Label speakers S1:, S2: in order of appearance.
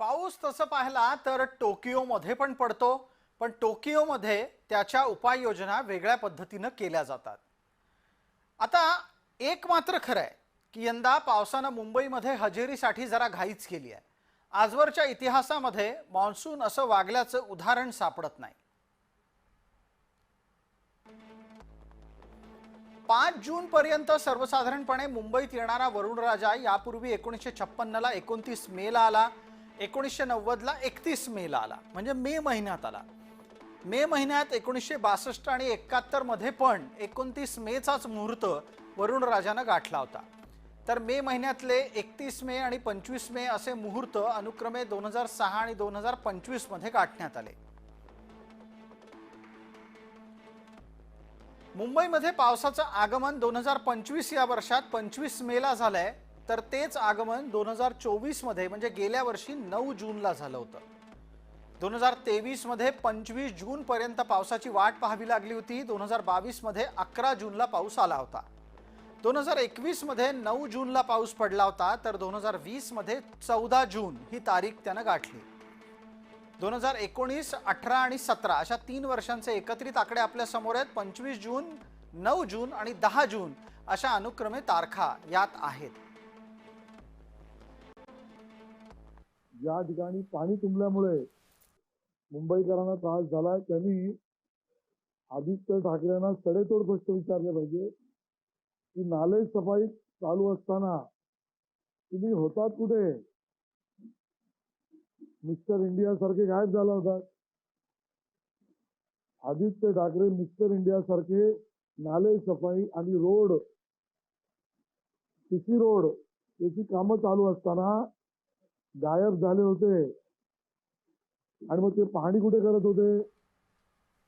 S1: पाऊस तसं पाहिला तर टोकियोमध्ये पण पडतो पण टोकियोमध्ये त्याच्या उपाययोजना वेगळ्या पद्धतीनं केल्या जातात. आता एक मात्र खरं आहे की यंदा पावसानं मुंबईमध्ये हजेरीसाठी जरा घाईच केली आहे. आजवरच्या इतिहासामध्ये मान्सून असं वागल्याचं उदाहरण सापडत नाही. पाच जून पर्यंत सर्वसाधारणपणे मुंबईत येणारा वरुण राजा यापूर्वी एकोणीसशे छप्पन्नला एकोणतीस मेला आला. एकोणीसशे नव्वदला एकतीस मेला आला. म्हणजे मे महिन्यात आला. मे महिन्यात एकोणीसशे बासष्ट आणि एकाहत्तरमध्ये पण एकोणतीस मेचाच मुहूर्त वरुण राजानं गाठला होता. तर मे महिन्यातले एकतीस मे आणि पंचवीस मे असे मुहूर्त अनुक्रमे दोन हजार सहा आणि दोन हजार पंचवीसमध्ये गाठण्यात आले. मुंबईमध्ये पावसाचं आगमन दोन हजार पंचवीस या वर्षात पंचवीस मेला झालंय. तर तेच आगमन दोन हजार चोवीसमध्ये म्हणजे गेल्या वर्षी नऊ जूनला झालं होतं. दोन हजार तेवीसमध्ये पंचवीस जूनपर्यंत पावसाची वाट पाहावी लागली होती. दोन हजार बावीसमध्ये अकरा जूनला पाऊस आला होता. दोन हजार एकवीसमध्ये नऊ जूनला पाऊस पडला होता. तर दोन हजार वीसमध्ये चौदा जून ही तारीख त्यानं गाठली. दोन हजार एकोणीस अठरा आणि सतरा अशा तीन वर्षांचे एकत्रित आकडे आपल्यासमोर आहेत. पंचवीस जून नऊ जून आणि दहा जून अशा अनुक्रमे तारखा यात आहेत.
S2: ज्या ठिकाणी पाणी तुंबल्यामुळे मुंबईकरांना त्रास झालाय. त्यांनी आदित्य ठाकरेंना सडेतोड प्रश्न विचारले पाहिजे. की नाले सफाई चालू असताना तुम्ही होतात कुठे? मिस्टर इंडिया सारखे गायब झाला होता. आदित्य ठाकरे मिस्टर इंडिया सारखे नाले सफाई आणि रोड सी रोड याची कामं चालू असताना गायब झाले होते. आणि मग ते पाहणी कुठे करत होते?